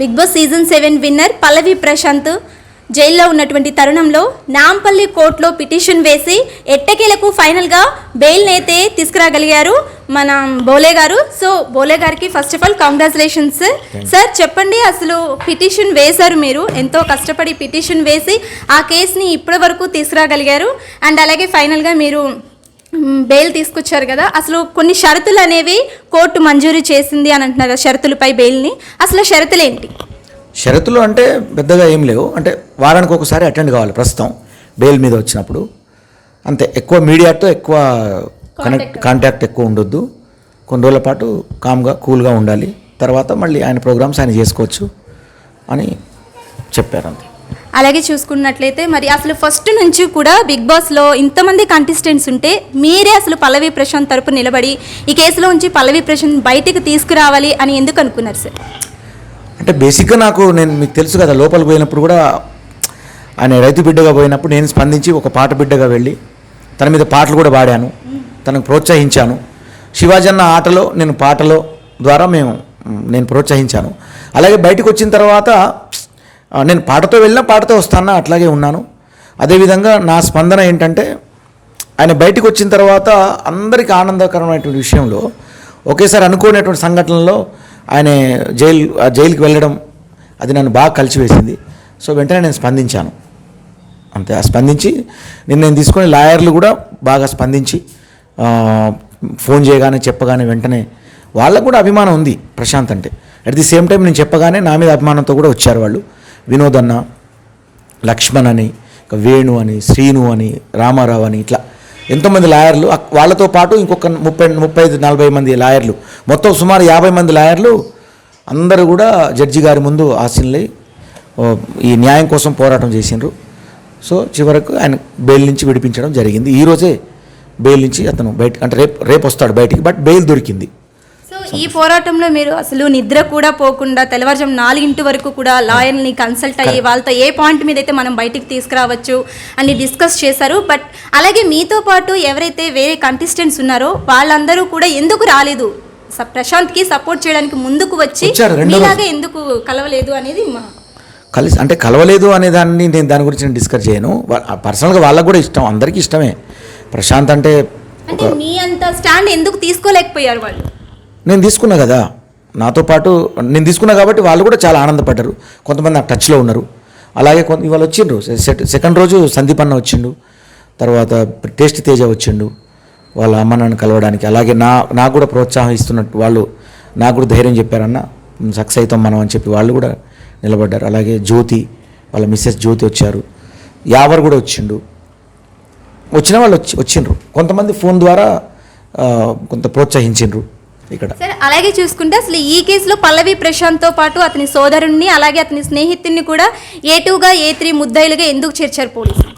Big boss season seven winner Pallavi Prashanth. జైల్లో ఉన్నటువంటి తరుణంలో నాంపల్లి కోర్టులో పిటిషన్ వేసి ఎట్టకేలకు ఫైనల్గా బెయిల్ అయితే తీసుకురాగలిగారు మన బోలే గారు. సో బోలే గారికి first of all congratulations sir చెప్పండి అసలు పిటిషన్ వేశారు మీరు? ఎంతో కష్టపడి పిటిషన్ వేసి ఆ కేసుని ఇప్పటి వరకు తీసుకురాగలిగారు. అండ్ అలాగే ఫైనల్గా మీరు బెయిల్ తీసుకొచ్చారు కదా. అసలు కొన్ని షరతులు అనేవి కోర్టు మంజూరు చేసింది అని అంటున్నారు షరతులపై బెయిల్ని. అసలు షరతులు ఏంటి? షరతులు అంటే పెద్దగా ఏం లేవు. అంటే వారానికి ఒకసారి అటెండ్ కావాలి ప్రస్తుతం బెయిల్ మీద వచ్చినప్పుడు. అంతే ఎక్కువ మీడియాతో ఎక్కువ కనెక్ట్ కాంటాక్ట్ ఎక్కువ ఉండొద్దు. కొన్ని రోజుల పాటు కామ్గా కూల్గా ఉండాలి. తర్వాత మళ్ళీ ఆయన ప్రోగ్రామ్స్ ఆయన చేసుకోవచ్చు అని చెప్పారు అంతే. అలాగే చూసుకున్నట్లయితే మరి అసలు ఫస్ట్ నుంచి కూడా బిగ్ బాస్లో ఇంతమంది కంటెస్టెంట్స్ ఉంటే మీరే అసలు పల్లవి ప్రశాంత్ తరపు నిలబడి ఈ కేసులో ఉంచి పల్లవి ప్రశాంత్ బయటికి తీసుకురావాలి అని ఎందుకు అనుకున్నారు సార్ అంటే బేసిక్గా నాకు నేను మీకు తెలుసు కదా లోపలికి పోయినప్పుడు కూడా ఆయన రైతు బిడ్డగా పోయినప్పుడు నేను స్పందించి ఒక పాట బిడ్డగా వెళ్ళి తన మీద పాటలు కూడా పాడాను. తనకు ప్రోత్సహించాను. శివాజన్న ఆటలో నేను పాటలో ద్వారా మేము నేను ప్రోత్సహించాను. అలాగే బయటకు వచ్చిన తర్వాత నేను పాటతో వెళ్ళినా పాటతో వస్తానా? అట్లాగే ఉన్నాను. అదేవిధంగా నా స్పందన ఏంటంటే ఆయన బయటకు వచ్చిన తర్వాత అందరికీ ఆనందకరమైనటువంటి విషయంలో ఒకేసారి అనుకోనటువంటి సంఘటనలో ఆయన జైలు ఆ జైలుకి వెళ్ళడం అది నన్ను బాగా కలిసివేసింది. సో వెంటనే నేను స్పందించాను. అంతే ఆ స్పందించి నిర్ణయం తీసుకొని లాయర్లు కూడా బాగా స్పందించి ఫోన్ చేయగానే చెప్పగానే వెంటనే వాళ్ళకు కూడా అభిమానం ఉంది ప్రశాంత్ అంటే. అట్ ది సేమ్ టైం నేను చెప్పగానే నా మీద అభిమానంతో కూడా వచ్చారు వాళ్ళు. వినోద్ అన్న లక్ష్మణ్ అని వేణు అని శ్రీను అని రామారావు అని ఇట్లా. ఎంతోమంది లాయర్లు వాళ్ళతో పాటు ఇంకొక ముప్పై ముప్పై ఐదు నలభై మంది లాయర్లు. మొత్తం సుమారు యాభై మంది లాయర్లు అందరూ కూడా జడ్జి గారి ముందు ఆశీనులై ఈ న్యాయం కోసం పోరాటం చేసిండ్రు. సో చివరకు ఆయన బెయిల్ నుంచి విడిపించడం జరిగింది. ఈరోజే బెయిల్ నుంచి అతను బయట అంటే రేపు రేపు వస్తాడు బయటికి బట్ బెయిల్ దొరికింది. ఈ పోరాటంలో మీరు అసలు నిద్ర కూడా పోకుండా తెల్లవారుజాము నాలుగింటి వరకు కూడా లాయర్ని కన్సల్ట్ అయ్యి వాళ్ళతో ఏ పాయింట్ మీద అయితే మనం బయటికి తీసుకురావచ్చు అని డిస్కస్ చేశారు. బట్ అలాగే మీతో పాటు ఎవరైతే వేరే కంటెస్టెంట్స్ ఉన్నారో వాళ్ళందరూ కూడా ఎందుకు రాలేదు? స- ప్రశాంత్కి సపోర్ట్ చేయడానికి ముందుకు వచ్చి. మీలాగే ఎందుకు కలవలేదు అనేది మా కలిసి అంటే కలవలేదు అనే దాన్ని నేను దాని గురించి నేను డిస్కస్ చేయను. పర్సనల్గా వాళ్ళకు కూడా ఇష్టం అందరికీ ఇష్టమే. ప్రశాంత్ అంటే అంటే మీ అంత స్టాండ్ ఎందుకు తీసుకోలేకపోయారు వాళ్ళు? నేను తీసుకున్నా కదా. నాతో పాటు నేను తీసుకున్నా కాబట్టి వాళ్ళు కూడా చాలా ఆనందపడ్డారు. కొంతమంది నాకు టచ్లో ఉన్నారు. అలాగే కొంత ఇవాళ వచ్చిండ్రు. సె- సెకండ్ రోజు సందీప్ అన్న వచ్చిండు. తర్వాత టేస్ట్ తేజ వచ్చిండు. వాళ్ళ అమ్మ నాన్న కలవడానికి. అలాగే నా నాకు కూడా ప్రోత్సాహం ఇస్తున్నట్టు వాళ్ళు నాకు కూడా ధైర్యం చెప్పారన్న. సక్సెస్ అవుతాం మనం అని చెప్పి వాళ్ళు కూడా నిలబడ్డారు. అలాగే జ్యోతి వాళ్ళ మిస్సెస్ జ్యోతి వచ్చారు. యావర్ కూడా వచ్చిండు. వచ్చిన వాళ్ళు వచ్చి వచ్చిండ్రు. కొంతమంది ఫోన్ ద్వారా కొంత ప్రోత్సహించిండ్రు. ఇక్కడ. సరే అలాగే చూసుకుంటే అసలు ఈ కేసులో పల్లవి ప్రశాంత్తో పాటు అతని సోదరుణ్ణి అలాగే అతని స్నేహితుడిని కూడా ఏ టూగా ఏ త్రీ ముద్దాయిలుగా ఎందుకు చేర్చారు పోలీసులు?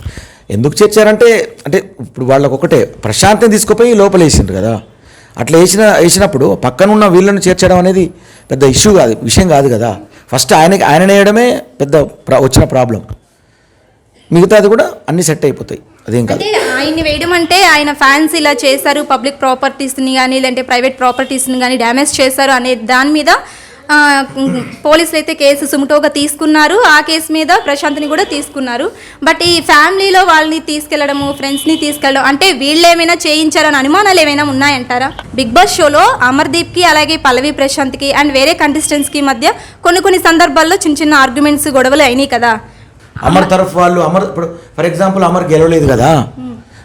ఎందుకు చేర్చారంటే అంటే ఇప్పుడు వాళ్ళకు ఒకటే ప్రశాంతం తీసుకుపోయి లోపల వేసిండ్రు కదా. అట్లా వేసిన వేసినప్పుడు పక్కనున్న వీళ్ళని చేర్చడం అనేది పెద్ద ఇష్యూ కాదు విషయం కాదు కదా. ఫస్ట్ ఆయనకి ఆయన వేయడమే పెద్ద వచ్చిన ప్రాబ్లం. మిగతాది కూడా అన్ని సెట్ అయిపోతాయి. అదేం కాదు. అంటే ఆయన్ని వేయడం అంటే ఆయన ఫ్యాన్స్ ఇలా చేశారు పబ్లిక్ ప్రాపర్టీస్ని కానీ లేదంటే ప్రైవేట్ ప్రాపర్టీస్ని కానీ డ్యామేజ్ చేశారు అనే దాని మీద ఆ, పోలీసులు అయితే కేసు సుముటోగా తీసుకున్నారు. ఆ కేసు మీద ప్రశాంత్ని కూడా తీసుకున్నారు. బట్ ఈ ఫ్యామిలీలో వాళ్ళని తీసుకెళ్ళడము ఫ్రెండ్స్ని తీసుకెళ్ళడం అంటే వీళ్ళు ఏమైనా చేయించారని అనుమానాలు ఏమైనా ఉన్నాయంటారా? బిగ్ బాస్ షోలో అమర్దీప్కి అలాగే పల్లవి ప్రశాంత్కి అండ్ వేరే కంటెస్టెంట్స్కి మధ్య కొన్ని కొన్ని సందర్భాల్లో చిన్న చిన్న ఆర్గ్యుమెంట్స్ గొడవలు అయినాయి కదా. అమర్ తరఫు వాళ్ళు అమర్ ఇప్పుడు ఫర్ ఎగ్జాంపుల్ అమర్ గెలవలేదు కదా.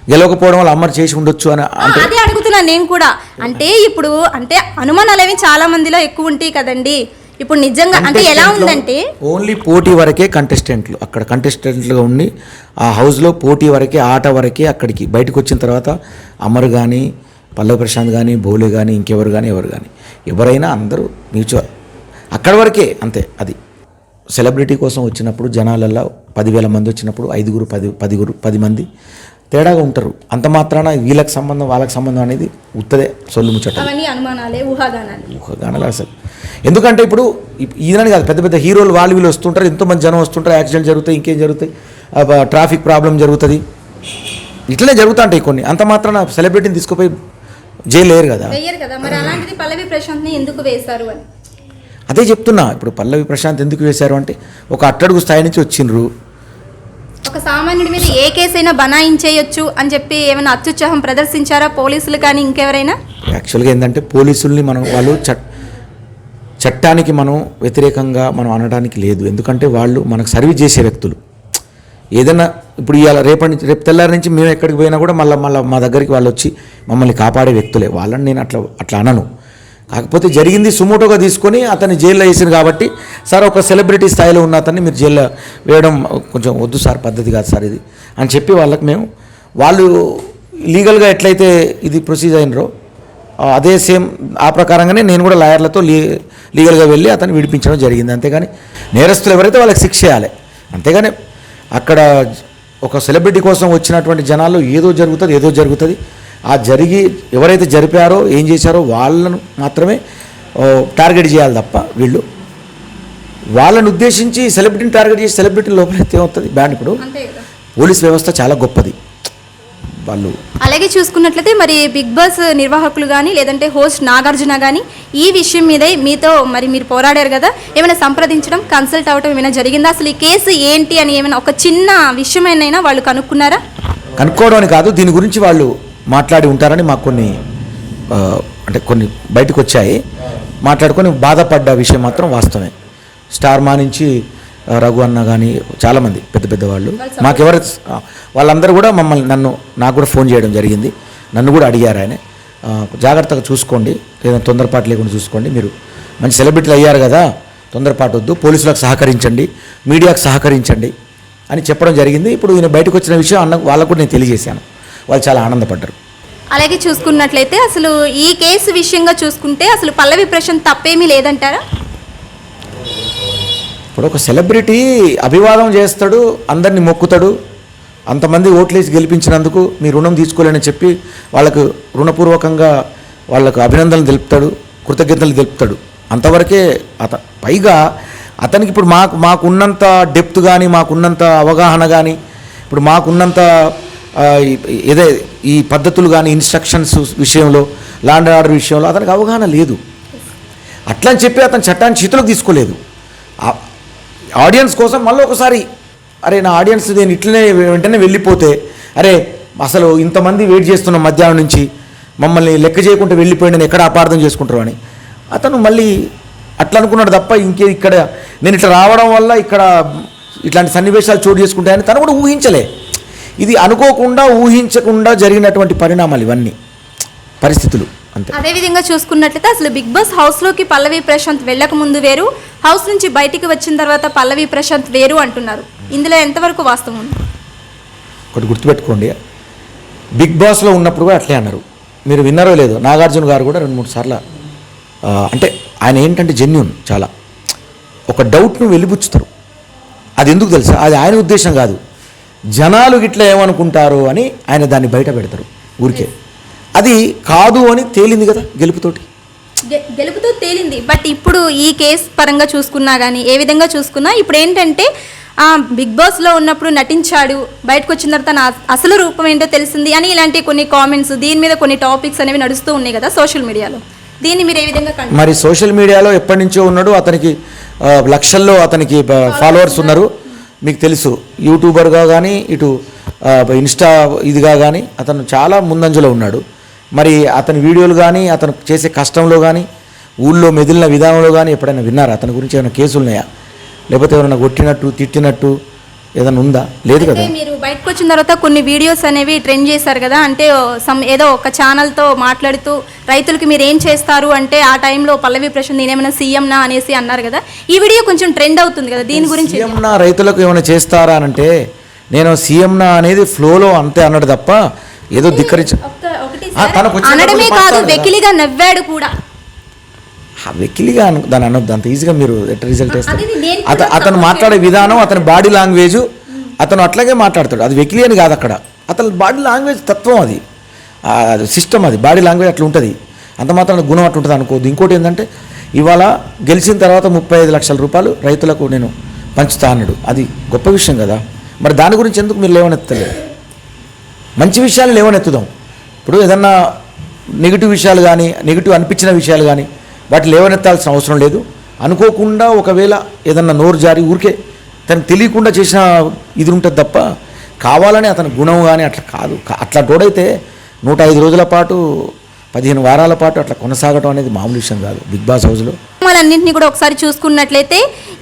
గెలవకపోవడం వల్ల అమర్ చేసి ఉండొచ్చు అని ఆ, అదే అడుగుతున్నా నేను కూడా. అంటే ఇప్పుడు అంటే అనుమానాలు అవి చాలా మందిలో ఎక్కువ ఉంటాయి కదండి. ఇప్పుడు నిజంగా అంటే ఎలా ఉందంటే ఓన్లీ పోటీ వరకే కంటెస్టెంట్లు అక్కడ కంటెస్టెంట్లుగా ఉండి ఆ హౌస్లో పోటీ వరకే ఆట వరకే అక్కడికి బయటకు వచ్చిన తర్వాత అమర్ కానీ పల్లవి ప్రశాంత్ కానీ భోలే కానీ ఇంకెవరు కానీ ఎవరు కానీ ఎవరైనా అందరూ మ్యూచువల్ అక్కడ వరకే అంతే అది. సెలబ్రిటీ కోసం వచ్చినప్పుడు జనాలల్లో పదివేల మంది వచ్చినప్పుడు ఐదుగురు పది పదిగురు పది మంది తేడాగా ఉంటారు. అంత మాత్రాన వీళ్ళకి సంబంధం వాళ్ళకి సంబంధం అనేది ఉత్తదే సొల్లు ముచ్చట. ఊహాగానాలు. అసలు. ఎందుకంటే ఇప్పుడు ఇప్- ఈయనని కాదు పెద్ద పెద్ద హీరోలు వాళ్ళు వీళ్ళు వస్తుంటారు ఎంతోమంది జనం వస్తుంటారు యాక్సిడెంట్ జరుగుతాయి ఇంకేం జరుగుతాయి ట్రాఫిక్ ప్రాబ్లం జరుగుతుంది. ఇట్లనే జరుగుతుంటాయి కొన్ని. అంత మాత్రాన సెలబ్రిటీని తీసుకుపోయి జైలు లేరు కదా. కదా. మరి అలాంటిది పల్లవి ప్రశాంత్ని ఎందుకు వేశారు అని? అదే చెప్తున్నా ఇప్పుడు పల్లవి ప్రశాంత్ ఎందుకు వేశారు అంటే ఒక అట్టడుగు స్థాయి నుంచి వచ్చిండ్రు. ఒక సామాన్యుడి మీద ఏ కేసు అయినా బనాయించేయొచ్చు అని చెప్పి ఏమైనా అత్యుత్సాహం ప్రదర్శించారా పోలీసులు కానీ ఇంకెవరైనా? యాక్చువల్గా ఏంటంటే పోలీసుల్ని మనం వాళ్ళు చట్ చట్టానికి మనం వ్యతిరేకంగా మనం అనడానికి లేదు. ఎందుకంటే వాళ్ళు మనకు సర్వీస్ చేసే వ్యక్తులు. ఏదైనా ఇప్పుడు ఇవాళ రేపటి నుంచి రేపు తెల్లారి నుంచి మేము ఎక్కడికి పోయినా కూడా మళ్ళీ మళ్ళీ మా దగ్గరికి వాళ్ళు వచ్చి మమ్మల్ని కాపాడే వ్యక్తులే. వాళ్ళని నేను అట్లా అట్లా అనను. కాకపోతే జరిగింది సుమోటోగా తీసుకొని అతన్ని జైల్లో వేసింది కాబట్టి సార్ ఒక సెలబ్రిటీ స్థాయిలో ఉన్న అతన్ని మీరు జైల్లో వేయడం కొంచెం వద్దు సార్ పద్ధతి కాదు సార్ ఇది. అని చెప్పి వాళ్ళకి మేము వాళ్ళు లీగల్గా ఎట్లయితే ఇది ప్రొసీజ్ అయినరో అదే సేమ్ ఆ ప్రకారంగానే నేను కూడా లాయర్లతో లీ లీగల్గా వెళ్ళి అతన్ని విడిపించడం జరిగింది. అంతేగాని నేరస్తులు ఎవరైతే వాళ్ళకి శిక్ష చేయాలి అంతేగాని అక్కడ ఒక సెలబ్రిటీ కోసం వచ్చినటువంటి జనాల్లో ఏదో జరుగుతుంది ఏదో జరుగుతుంది. ఆ జరిగి ఎవరైతే జరిపారో ఏం చేశారో వాళ్ళను మాత్రమే టార్గెట్ చేయాలి తప్ప వీళ్ళు. వాళ్ళని ఉద్దేశించి సెలబ్రిటీని టార్గెట్ చేసి సెలబ్రిటీని లోపలెత్తే ఏమవుతుంది? బ్యాండ్ ఇప్పుడు పోలీస్ వ్యవస్థ చాలా గొప్పది. వాళ్ళు అలాగే చూసుకున్నట్లయితే మరి బిగ్ బాస్ నిర్వాహకులు కానీ లేదంటే హోస్ట్ నాగార్జున కానీ ఈ విషయం మీదే మీతో మరి మీరు పోరాడారు కదా ఏమైనా సంప్రదించడం కన్సల్ట్ అవ్వడం ఏమైనా జరిగిందా? అసలు ఈ కేసు ఏంటి అని ఏమైనా ఒక చిన్న విషయమైనా వాళ్ళు కనుక్కున్నారా? కనుక్కోవడం కాదు దీని గురించి వాళ్ళు మాట్లాడి ఉంటారని మాకు కొన్ని అంటే కొన్ని బయటకు వచ్చాయి మాట్లాడుకొని బాధపడ్డ విషయం మాత్రం వాస్తవమే. స్టార్ మా నుంచి రఘు అన్న కానీ చాలామంది పెద్ద పెద్ద వాళ్ళు. మాకెవరు వాళ్ళందరూ కూడా మమ్మల్ని నన్ను నాకు కూడా ఫోన్ చేయడం జరిగింది. నన్ను కూడా అడిగారు ఆయన. జాగ్రత్తగా చూసుకోండి. లేదా తొందరపాటు లేకుండా చూసుకోండి. మీరు మంచి సెలబ్రిటీలు అయ్యారు కదా తొందరపాటు వద్దు. పోలీసులకు సహకరించండి. మీడియాకు సహకరించండి అని చెప్పడం జరిగింది. ఇప్పుడు ఈయన బయటకు వచ్చిన విషయం అన్న వాళ్ళకు కూడా నేను తెలియజేశాను. వాళ్ళు చాలా ఆనందపడ్డారు. అలాగే చూసుకున్నట్లయితే అసలు ఈ కేసు విషయంగా చూసుకుంటే అసలు పల్లవి ప్రశాంత్ తప్పేమీ లేదంటారా? ఇప్పుడు ఒక సెలబ్రిటీ అభివాదం చేస్తాడు అందరిని మొక్కుతాడు అంతమంది ఓట్లేసి గెలిపించినందుకు మీ రుణం తీసుకోలేని చెప్పి వాళ్ళకు రుణపూర్వకంగా వాళ్ళకు అభినందనలు తెలుపుతాడు కృతజ్ఞతలు తెలుపుతాడు. అంతవరకే అత పైగా అతనికి ఇప్పుడు మాకు మాకున్నంత డెప్త్ కానీ మాకున్నంత అవగాహన కానీ ఇప్పుడు మాకున్నంత ఏదే ఈ పద్ధతులు కానీ ఇన్స్ట్రక్షన్స్ విషయంలో లాండ్ ఆర్డర్ విషయంలో అతనికి అవగాహన లేదు. అట్లా అని చెప్పి అతను చట్టాన్ని చేతులకు తీసుకోలేదు. ఆడియన్స్ కోసం మళ్ళీ ఒకసారి అరే నా ఆడియన్స్ నేను ఇట్లనే వెంటనే వెళ్ళిపోతే అరే అసలు ఇంతమంది వెయిట్ చేస్తున్నాం మధ్యాహ్నం నుంచి మమ్మల్ని లెక్క చేయకుండా వెళ్ళిపోయిందని ఎక్కడ అపార్థం చేసుకుంటారు అని. అతను మళ్ళీ అట్లా అనుకున్నాడు తప్ప ఇంకే ఇక్కడ నేను ఇట్లా రావడం వల్ల ఇక్కడ ఇట్లాంటి సన్నివేశాలు చోటు చేసుకుంటాయని తను కూడా ఊహించలే. ఇది అనుకోకుండా ఊహించకుండా జరిగినటువంటి పరిణామాలు ఇవన్నీ. పరిస్థితులు అంతే. అదే విధంగా చూసుకున్నట్లయితే అసలు బిగ్ బాస్ హౌస్లోకి పల్లవి ప్రశాంత్ వెళ్ళక ముందు వేరు హౌస్ నుంచి బయటికి వచ్చిన తర్వాత పల్లవి ప్రశాంత్ వేరు అంటున్నారు. ఇందులో ఎంతవరకు వాస్తవం ఒకటి గుర్తుపెట్టుకోండి. బిగ్ బాస్లో ఉన్నప్పుడు కూడా అట్లే అన్నారు. మీరు విన్నారో లేదో నాగార్జున గారు కూడా రెండు మూడు సార్లు అంటే ఆయన ఏంటంటే జెన్యున్ చాలా. ఒక డౌట్ను వెలిబుచ్చుతారు. అది ఎందుకు తెలుసా? అది ఆయన ఉద్దేశం కాదు. జనాలు గిట్ల ఏమనుకుంటారు అని ఆయన దాన్ని బయట పెడతారు ఊరికే. అది కాదు అని తేలింది కదా గెలుపుతోటి. గెలుపుతో తేలింది. బట్ ఇప్పుడు ఈ కేసు పరంగా చూసుకున్నా కానీ ఏ విధంగా చూసుకున్నా ఇప్పుడు ఏంటంటే ఆ, బిగ్ బాస్లో ఉన్నప్పుడు నటించాడు బయటకు వచ్చిన తర్వాత నా అసలు రూపం ఏంటో తెలిసింది అని ఇలాంటి కొన్ని కామెంట్స్ దీని మీద కొన్ని టాపిక్స్ అనేవి నడుస్తూ ఉన్నాయి కదా సోషల్ మీడియాలో. దీన్ని మీరు ఏ విధంగా మరి సోషల్ మీడియాలో ఎప్పటి నుంచో ఉన్నాడు అతనికి లక్షల్లో అతనికి ఫాలోవర్స్ ఉన్నారు. మీకు తెలుసు. యూట్యూబర్గా కానీ ఇటు ఇన్స్టా ఇదిగా కానీ అతను చాలా ముందంజలో ఉన్నాడు. మరి అతని వీడియోలు కానీ అతను చేసే కష్టంలో కానీ ఊళ్ళో మెదిలిన విధానంలో కానీ ఎప్పుడైనా విన్నారా? అతని గురించి ఏమైనా కేసులు ఉన్నాయా లేకపోతే ఎవరైనా కొట్టినట్టు తిట్టినట్టు ఏదైనా ఉందా? లేదు కదా. మీరు బయటకు వచ్చిన తర్వాత కొన్ని వీడియోస్ అనేవి ట్రెండ్ చేశారు కదా అంటే సమ్ ఏదో ఒక ఛానల్తో మాట్లాడుతూ రైతులకి మీరు ఏం చేస్తారు అంటే ఆ టైంలో పల్లవి ప్రశాంత్ నేనేమైనా సీఎంనా అనేసి అన్నారు కదా ఈ వీడియో కొంచెం ట్రెండ్ అవుతుంది కదా దీని గురించి సీఎం నా రైతులకు ఏమైనా చేస్తారా అని అంటే నేను సీఎం నా అనేది ఫ్లోలో అంతే అన్నాడు తప్ప ఏదో ధిక్కరించ తనకు అనడమే కాదు. వెకిలిగా నవ్వాడు కూడా. వెకిలిగా అను దాన్ని అనొద్దు. అంత ఈజీగా మీరు ఎట్లా రిజల్ట్ వేస్తారు? నేను అత కూడా అతను మాట్లాడే విధానం అతని బాడీ లాంగ్వేజ్ అతను అట్లాగే మాట్లాడతాడు. అది వెకిలి అని కాదు అక్కడ. అతని బాడీ లాంగ్వేజ్ తత్వం అది. సిస్టమ్ అది బాడీ లాంగ్వేజ్ అట్లా ఉంటుంది. అంత మాత్రం గుణం అట్లా ఉంటుంది అనుకోవద్దు. ఇంకోటి ఏంటంటే ఇవాళ గెలిచిన తర్వాత ముప్పై ఐదు లక్షల రూపాయలు రైతులకు నేను పంచుతా అన్నాడు. అది గొప్ప విషయం కదా. మరి దాని గురించి ఎందుకు మీరు లేవనెత్తలేదు? మంచి విషయాలు లేవనెత్తుదాం. ఇప్పుడు ఏదన్నా నెగిటివ్ విషయాలు కానీ నెగిటివ్ అనిపించిన విషయాలు కానీ వాటి లేవనెత్తాల్సిన అవసరం లేదు. అనుకోకుండా ఒకవేళ ఏదన్నా నోరు జారి ఊరికే తనకు తెలియకుండా చేసిన ఇది ఉంటుంది తప్ప కావాలని అతని గుణం కానీ అట్లా కాదు. అట్లా తోడైతే నూట ఐదు రోజుల పాటు పదిహేను వారాల పాటు అట్లా కొనసాగటం అనేది మామూలు విషయం కాదు. బిగ్ బాస్ హౌస్లో. వాళ్ళన్నింటినీ కూడా ఒకసారి చూసుకున్నట్లయితే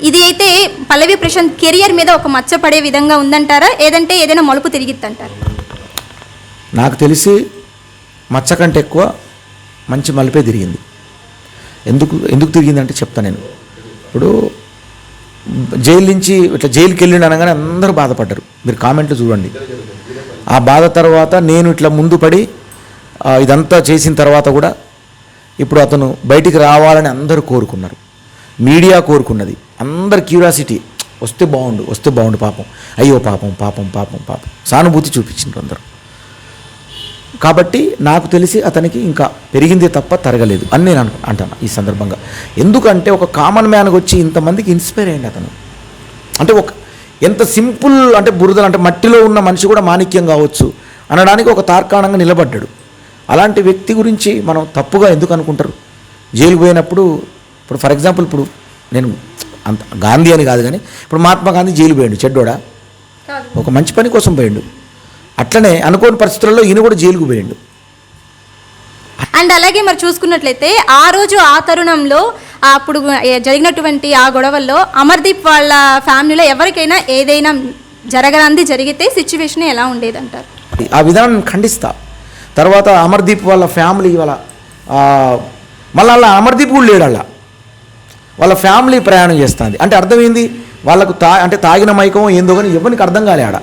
ఇది అయితే పల్లవి ప్రశాంత్ కెరియర్ మీద ఒక మచ్చ పడే విధంగా ఉందంటారా? ఏదంటే ఏదైనా మలుపు తిరిగిద్దంటారా? నాకు తెలిసి మచ్చ కంటే ఎక్కువ మంచి మలిపే తిరిగింది. ఎందుకు ఎందుకు తిరిగిందంటే చెప్తా నేను. ఇప్పుడు జైలు నుంచి ఇట్లా జైలుకి వెళ్ళిండు అనగానే అందరూ బాధపడ్డారు. మీరు కామెంట్లు చూడండి. ఆ బాధ తర్వాత నేను ఇట్లా ముందు పడి ఇదంతా చేసిన తర్వాత కూడా ఇప్పుడు అతను బయటికి రావాలని అందరూ కోరుకున్నారు. మీడియా కోరుకున్నది. అందరు క్యూరియాసిటీ వస్తే బాగుండు వస్తే బాగుండు పాపం. అయ్యో పాపం పాపం పాపం పాపం. సానుభూతి చూపించిండ్రు అందరూ. కాబట్టి నాకు తెలిసి అతనికి ఇంకా పెరిగిందే తప్ప తరగలేదు అని నేను అను అంటాను ఈ సందర్భంగా. ఎందుకంటే ఒక కామన్ మ్యాన్కి వచ్చి ఇంతమందికి ఇన్స్పైర్ అయ్యింది అతను. అంటే ఒక ఎంత సింపుల్ అంటే బురదలు అంటే మట్టిలో ఉన్న మనిషి కూడా మాణిక్యం కావచ్చు అనడానికి ఒక తార్కాణంగా నిలబడ్డాడు. అలాంటి వ్యక్తి గురించి మనం తప్పుగా ఎందుకు అనుకుంటారు? జైలు పోయినప్పుడు ఇప్పుడు ఫర్ ఎగ్జాంపుల్ ఇప్పుడు నేను అంత గాంధీ అని కాదు కానీ ఇప్పుడు మహాత్మా గాంధీ జైలు పోయాడు చెడ్డోడా? ఒక మంచి పని కోసం పోయిండు. అట్లనే అనుకోని పరిస్థితుల్లో ఈయన కూడా జైలుకు పోయిండు. అండ్ అలాగే మరి చూసుకున్నట్లయితే ఆ రోజు ఆ తరుణంలో అప్పుడు జరిగినటువంటి ఆ గొడవల్లో అమర్దీప్ వాళ్ళ ఫ్యామిలీలో ఎవరికైనా ఏదైనా జరగనంది జరిగితే సిచ్యువేషన్ ఎలా ఉండేదంటారు? ఆ విధానం ఖండిస్తా. తర్వాత అమర్దీప్ వాళ్ళ ఫ్యామిలీ వాళ్ళ మళ్ళీ అలా అమర్దీప్ కూడా లేడు అలా. వాళ్ళ ఫ్యామిలీ ప్రయాణం చేస్తుంది. అంటే అర్థమైంది వాళ్ళకు తా అంటే తాగిన మైకం ఏందో కానీ ఎవరికి అర్థం కాలే ఆడ.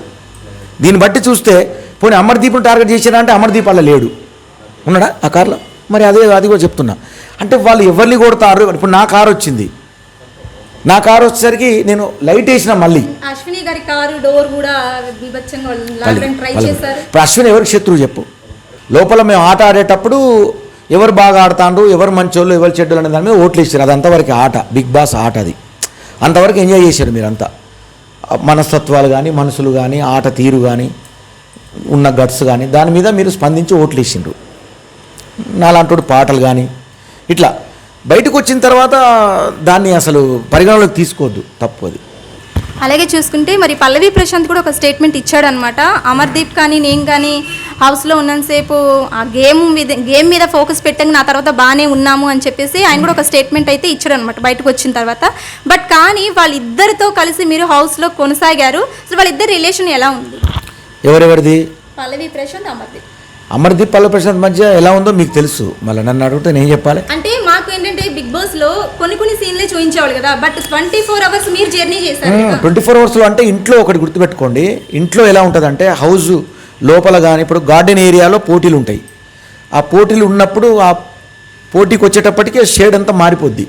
దీన్ని బట్టి చూస్తే పోనీ అమర్దీప్ను టార్గెట్ చేసినా అంటే అమర్దీప్ అలా లేడు. ఉన్నాడా ఆ కార్లో? మరి అదే అది కూడా చెప్తున్నా. అంటే వాళ్ళు ఎవరిని కొడతారు? ఇప్పుడు నా కారు వచ్చింది. నా కారు వచ్చేసరికి నేను లైట్ వేసిన మళ్ళీ. అశ్విని గారి కారు డోర్ కూడా. ఇప్పుడు అశ్విన్ ఎవరికి శత్రువు చెప్పు. లోపల మేము ఆట ఆడేటప్పుడు ఎవరు బాగా ఆడుతాండ్రు ఎవరు మంచోళ్ళు ఎవరు చెడ్డలు అనే దాని మీద ఓట్లు ఇచ్చారు అది అంతవరకు ఆట బిగ్ బాస్ ఆట అది. అంతవరకు ఎంజాయ్ చేశారు మీరంతా. మనస్తత్వాలు కానీ మనసులు కానీ ఆట తీరు కానీ ఉన్న గట్స్ కానీ దాని మీద మీరు స్పందించి ఓట్లు వేసిండ్రు. నాలాంటి పాటలు కానీ ఇట్లా బయటకు వచ్చిన తర్వాత దాన్ని అసలు పరిగణలోకి తీసుకోవద్దు తప్పు అది. అలాగే చూసుకుంటే మరి పల్లవి ప్రశాంత్ కూడా ఒక స్టేట్మెంట్ ఇచ్చాడు అనమాట అమర్దీప్ కానీ నేను కానీ హౌస్లో ఉన్నంతసేపు ఆ గేమ్ మీద గేమ్ మీద ఫోకస్ పెట్టంగా నా తర్వాత బాగానే ఉన్నాము అని చెప్పేసి ఆయన కూడా ఒక స్టేట్మెంట్ అయితే ఇచ్చాడు అనమాట బయటకు వచ్చిన తర్వాత. బట్ కానీ వాళ్ళిద్దరితో కలిసి మీరు హౌస్లో కొనసాగారు. అసలు వాళ్ళిద్దరి రిలేషన్ ఎలా ఉంది? ఎవరెవరిది? పల్లవి ప్రశాంత్ అమర్దీప్. అమర్దీప్ పల్ల ప్రశాంత్ మధ్య ఎలా ఉందో మీకు తెలుసు. మళ్ళీ నన్ను అడిగితే నేను చెప్పాలి. అంటే మాకు ఏంటంటే బిగ్ బాస్లో కొన్ని కొన్ని సీన్లే చూపించేవాళ్ళు కదా బట్ ట్వంటీ ఫోర్ అవర్స్ మీరు జర్నీ చేశారు. ట్వంటీ ఫోర్ అవర్స్లో అంటే ఇంట్లో ఒకటి గుర్తుపెట్టుకోండి. ఇంట్లో ఎలా ఉంటుందంటే హౌస్ లోపల కానీ ఇప్పుడు గార్డెన్ ఏరియాలో పోటీలు ఉంటాయి. ఆ పోటీలు ఉన్నప్పుడు ఆ పోటీకి వచ్చేటప్పటికే షేడ్ అంతా మారిపోద్ది.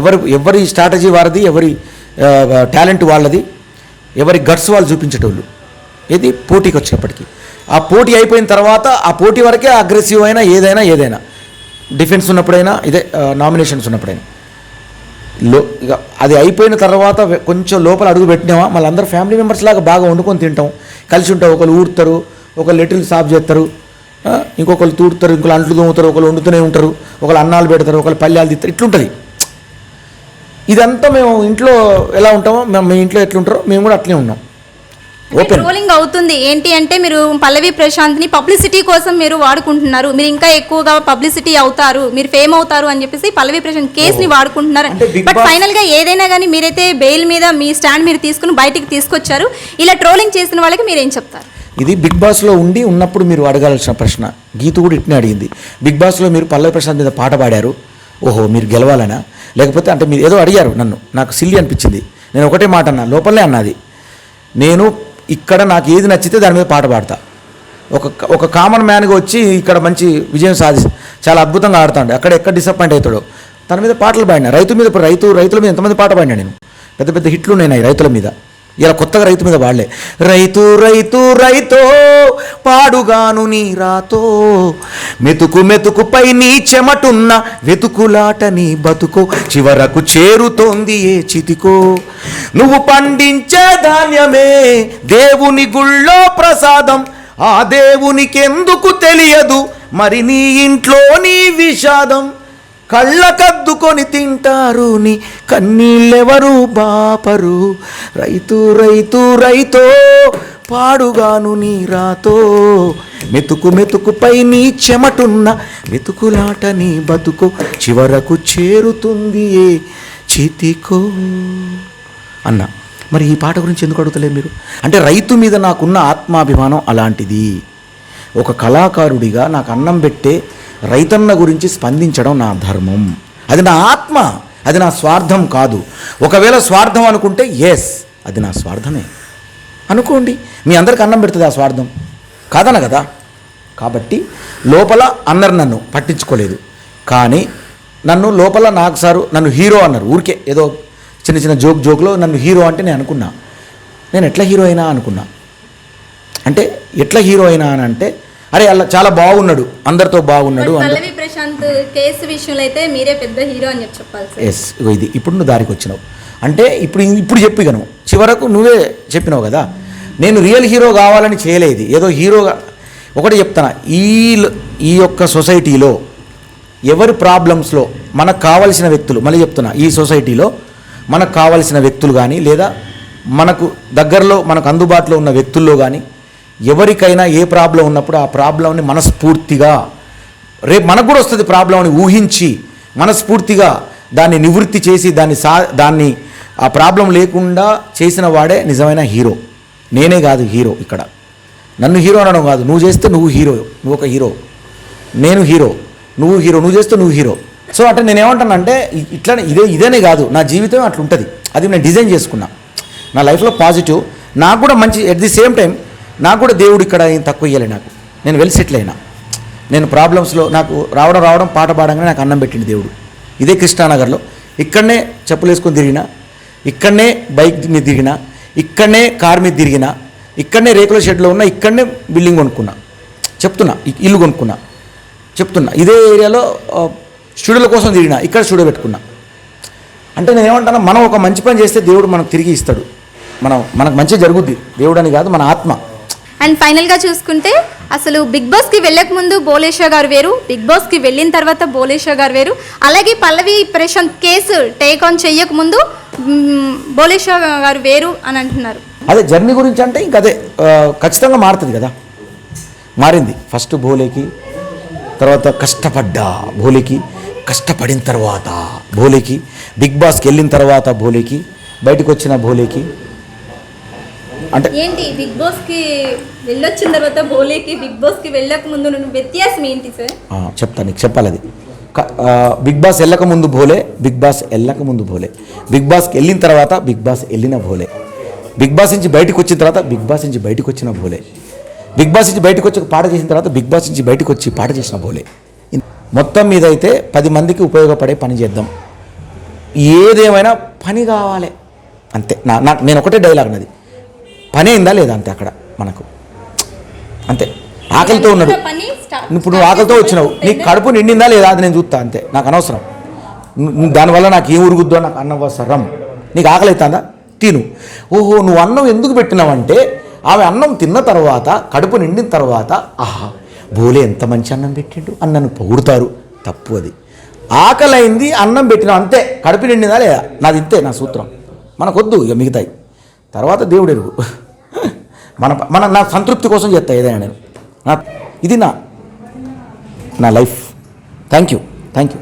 ఎవరి ఎవరి స్ట్రాటజీ వారిది ఎవరి టాలెంట్ వాళ్ళది ఎవరి గట్స్ వాళ్ళు చూపించేటోళ్ళు. ఇది పోటీకి వచ్చేటప్పటికి. ఆ పోటీ అయిపోయిన తర్వాత ఆ పోటీ వరకే అగ్రెసివ్ అయినా ఏదైనా ఏదైనా. డిఫెన్స్ ఉన్నప్పుడైనా ఇదే నామినేషన్స్ ఉన్నప్పుడైనా. లో ఇక అది అయిపోయిన తర్వాత కొంచెం లోపల అడుగు పెట్టినామా? మళ్ళీ అందరూ ఫ్యామిలీ మెంబర్స్ లాగా బాగా వండుకొని తింటాం. కలిసి ఉంటాం ఒకరు ఊడతారు ఒకరు లెటిల్ సాఫ్ చేస్తారు ఇంకొకరు తూడుతారు ఇంకొకరు అంట్లు తోముతారు ఒకరు వండుతూనే ఉంటారు ఒకరు అన్నాలు పెడతారు ఒకరు పల్లెలు తిస్తారు ఇట్లుంటుంది. ఇదంతా మేము ఇంట్లో ఎలా ఉంటామో మేము మీ ఇంట్లో ఎట్లుంటారో మేము కూడా అట్లే ఉన్నాం. ఓపెన్ ట్రోలింగ్ అవుతుంది. ఏంటి అంటే మీరు పల్లవి ప్రశాంత్ని పబ్లిసిటీ కోసం మీరు వాడుకుంటున్నారు. మీరు ఇంకా ఎక్కువగా పబ్లిసిటీ అవుతారు. మీరు ఫేమ్ అవుతారు అని చెప్పేసి పల్లవి ప్రశాంత్ కేస్ని వాడుకుంటున్నారు. బట్ ఫైనల్గా ఏదైనా కానీ మీరైతే బెయిల్ మీద మీ స్టాండ్ మీరు తీసుకుని బయటికి తీసుకొచ్చారు. ఇలా ట్రోలింగ్ చేసిన వాళ్ళకి మీరు ఏం చెప్తారు? ఇది బిగ్ బాస్లో ఉండి ఉన్నప్పుడు మీరు అడగాల్సిన ప్రశ్న. గీత కూడా ఇట్నే అడిగింది. బిగ్ బాస్లో మీరు పల్లవి ప్రశాంత్ మీద పాట పాడారు. ఓహో మీరు గెలవాలనా? లేకపోతే అంటే మీరు ఏదో అడిగారు నన్ను. నాకు సిల్లి అనిపించింది. నేను ఒకటే మాట అన్నా. లోపలనే అన్నది. నేను ఇక్కడ నాకు ఏది నచ్చితే దాని మీద పాట పాడతా. ఒక ఒక కామన్ మ్యాన్గా వచ్చి ఇక్కడ మంచి విజయం సాధి చాలా అద్భుతంగా ఆడుతాడు. అక్కడ ఎక్కడ డిసప్పాయింట్ అవుతాడో. తన మీద పాటలు పాడినా. రైతు మీద రైతు రైతుల మీద ఎంతమంది పాట పాడినా నేను? పెద్ద పెద్ద హిట్లు ఉన్నాయి రైతుల మీద. ఇలా కొత్తగా రైతు మీద వాళ్ళే. రైతు రైతు రైతో పాడుగాను నీ రాతో. మెతుకు మెతుకుపై నీ చెమటున్న వెతుకులాట నీ బతుకో. చివరకు చేరుతోంది ఏ చితికో. నువ్వు పండించే ధాన్యమే దేవుని గుళ్ళో ప్రసాదం. ఆ దేవునికెందుకు తెలియదు? మరి నీ ఇంట్లో నీ విషాదం. కళ్ళకద్దుకొని తింటారు నీ కన్నీళ్ళెవరు బాపరు? రైతు రైతు రైతో పాడుగాను నీ రాతో. మెతుకు మెతుకుపై నీ చెమటున్న మెతుకులాట నీ బతుకు చివరకు చేరుతుంది ఏ చితికో. అన్న మరి ఈ పాట గురించి ఎందుకు అడుగుతలేదు మీరు? అంటే రైతు మీద నాకున్న ఆత్మాభిమానం అలాంటిది. ఒక కళాకారుడిగా నాకు అన్నం పెట్టే రైతన్న గురించి స్పందించడం నా ధర్మం. అది నా ఆత్మ అది నా స్వార్థం కాదు. ఒకవేళ స్వార్థం అనుకుంటే ఎస్ అది నా స్వార్థమే. అనుకోండి మీ అందరికి అన్నం పెడుతుంది ఆ స్వార్థం. కాదన కదా? కాబట్టి లోపల అన్నారు నన్ను పట్టించుకోలేదు. కానీ నన్ను లోపల నాకు సారు నన్ను హీరో అన్నారు. ఊరికే ఏదో చిన్న చిన్న జోక్ జోక్లో నన్ను హీరో అంటే నేను అనుకున్నా. నేను ఎట్లా హీరో అయినా అనుకున్నా. అంటే ఎట్లా హీరో అయినా అని అంటే అరే అలా చాలా బాగున్నాడు. అందరితో బాగున్నాడు. మరి అందరు పల్లవి ప్రశాంత్ కేసు విషయంలో అయితే మీరే పెద్ద హీరో అని చెప్పి చెప్పాలి సార్ ఎస్ ఇది ఇప్పుడు నువ్వు దారికి వచ్చినావు. అంటే ఇప్పుడు ఇప్పుడు చెప్పిగను చివరకు నువ్వే చెప్పినావు కదా. నేను రియల్ హీరో కావాలని చేయలేదు. ఏదో హీరోగా ఒకటి చెప్తాను ఈ ఈ యొక్క సొసైటీలో ఎవరి ప్రాబ్లమ్స్లో మనకు కావలసిన వ్యక్తులు మళ్ళీ చెప్తున్నా. ఈ సొసైటీలో మనకు కావలసిన వ్యక్తులు కానీ లేదా మనకు దగ్గరలో మనకు అందుబాటులో ఉన్న వ్యక్తుల్లో కానీ ఎవరికైనా ఏ ప్రాబ్లం ఉన్నప్పుడు ఆ ప్రాబ్లంని మనస్ఫూర్తిగా రేపు మనకు కూడా వస్తుంది ప్రాబ్లమ్ని ఊహించి మనస్ఫూర్తిగా దాన్ని నివృత్తి చేసి దాన్ని సా దాన్ని ఆ ప్రాబ్లం లేకుండా చేసిన వాడే నిజమైన హీరో. నేనే కాదు హీరో ఇక్కడ. నన్ను హీరో అనడం కాదు. నువ్వు చేస్తే నువ్వు హీరో నువ్వు ఒక హీరో. నేను హీరో నువ్వు హీరో నువ్వు చేస్తే నువ్వు హీరో. సో అంటే నేను ఏమంటానంటే ఇట్లానే ఇదే ఇదేనే కాదు. నా జీవితం అట్లా ఉంటుంది అది నేను డిజైన్ చేసుకున్నా. నా లైఫ్లో పాజిటివ్. నాకు కూడా మంచి ఎట్ ది సేమ్ టైం నాకు కూడా దేవుడు ఇక్కడ ఏం తక్కువ ఇయ్యలే నాకు. నేను వెల్ సెటిల్ అయినా. నేను ప్రాబ్లమ్స్లో నాకు రావడం రావడం పాట పాడంగానే నాకు అన్నం పెట్టింది దేవుడు. ఇదే కృష్ణానగర్లో. ఇక్కడనే చెప్పులు వేసుకొని తిరిగిన ఇక్కడనే బైక్ మీద తిరిగిన ఇక్కడనే కార్ మీద తిరిగిన ఇక్కడనే రేకుల షెడ్లో ఉన్న ఇక్కడనే బిల్డింగ్ కొనుక్కున్నా. చెప్తున్నా ఇల్లు కొనుక్కున్నా. చెప్తున్నా. ఇదే ఏరియాలో స్టూడియోల కోసం తిరిగినా ఇక్కడ స్టూడియో పెట్టుకున్నా. అంటే నేను ఏమంటాను మనం ఒక మంచి పని చేస్తే దేవుడు మనకు తిరిగి ఇస్తాడు. మనం మనకు మంచి జరుగుద్ది. దేవుడు అని కాదు మన ఆత్మ. అండ్ ఫైనల్గా చూసుకుంటే అసలు బిగ్ బాస్కి వెళ్ళక ముందు బోలేషా గారు వేరు బిగ్ బాస్కి వెళ్ళిన తర్వాత బోలేషా గారు వేరు. అలాగే Pallavi Prashanth case take on చేయకముందు ముందు బోలేషా గారు వేరు అని అంటున్నారు. అదే జర్నీ గురించి అంటే ఇంక అదే ఖచ్చితంగా మారుతుంది కదా. మారింది. ఫస్ట్ భోలేకి తర్వాత కష్టపడ్డా భోలేకి కష్టపడిన తర్వాత భోలేకి బిగ్ బాస్కి వెళ్ళిన తర్వాత భోలేకి బయటకు వచ్చిన భోలేకి అంటే ఏంటి బిగ్ బాస్కి వెళ్ళొచ్చిన తర్వాత బోలేకి బిగ్ బాస్కి వెళ్ళక ముందు వ్యత్యాసం ఏంటి సార్? ఆ, చెప్తా నీకు చెప్పాలి అది. బిగ్ బాస్ వెళ్ళక ముందు భోలే బిగ్ బాస్ వెళ్ళక ముందు భోలే బిగ్ బాస్కి వెళ్ళిన తర్వాత బిగ్ బాస్ వెళ్ళిన భోలే బిగ్ బాస్ నుంచి బయటకు వచ్చిన తర్వాత బిగ్ బాస్ నుంచి బయటకు వచ్చిన భోలే బిగ్ బాస్ నుంచి బయటకు వచ్చి పాట చేసిన తర్వాత బిగ్ బాస్ నుంచి బయటకు వచ్చి పాట చేసిన భోలే మొత్తం మీద అయితే పది మందికి ఉపయోగపడే పని చేద్దాం. ఏదేమైనా పని కావాలి. అంతే. నా నేను ఒకటే డైలాగ్ నాది. పని అయిందా లేదా అంతే అక్కడ మనకు? అంతే. ఆకలితో ఉన్నాడు. ఇప్పుడు నువ్వు ఆకలితో వచ్చినావు. నీకు కడుపు నిండిందా లేదా అది నేను చూస్తా అంతే. నాకు అనవసరం. ను- ను- దానివల్ల నాకు ఏం ఉరుగుద్దో నాకు అనవసరం. నీకు ఆకలి అవుతుందా? తిను. ఓహో నువ్వు అన్నం ఎందుకు పెట్టినావంటే ఆమె అన్నం తిన్న తర్వాత కడుపు నిండిన తర్వాత ఆహా బోలే ఎంత మంచి అన్నం పెట్టిండు. అని నన్ను పొగుడుతారు. తప్పు అది. ఆకలైంది అన్నం పెట్టినావు. అంతే. కడుపు నిండిందా లేదా? నాది ఇంతే నా సూత్రం. మనకొద్దు ఇక మిగతాయి. తర్వాత దేవుడు ఎరుగు. మన మన నా సంతృప్తి కోసం చేస్తా ఏదైనా నేను. నా ఇది నా నా life. Thank you thank you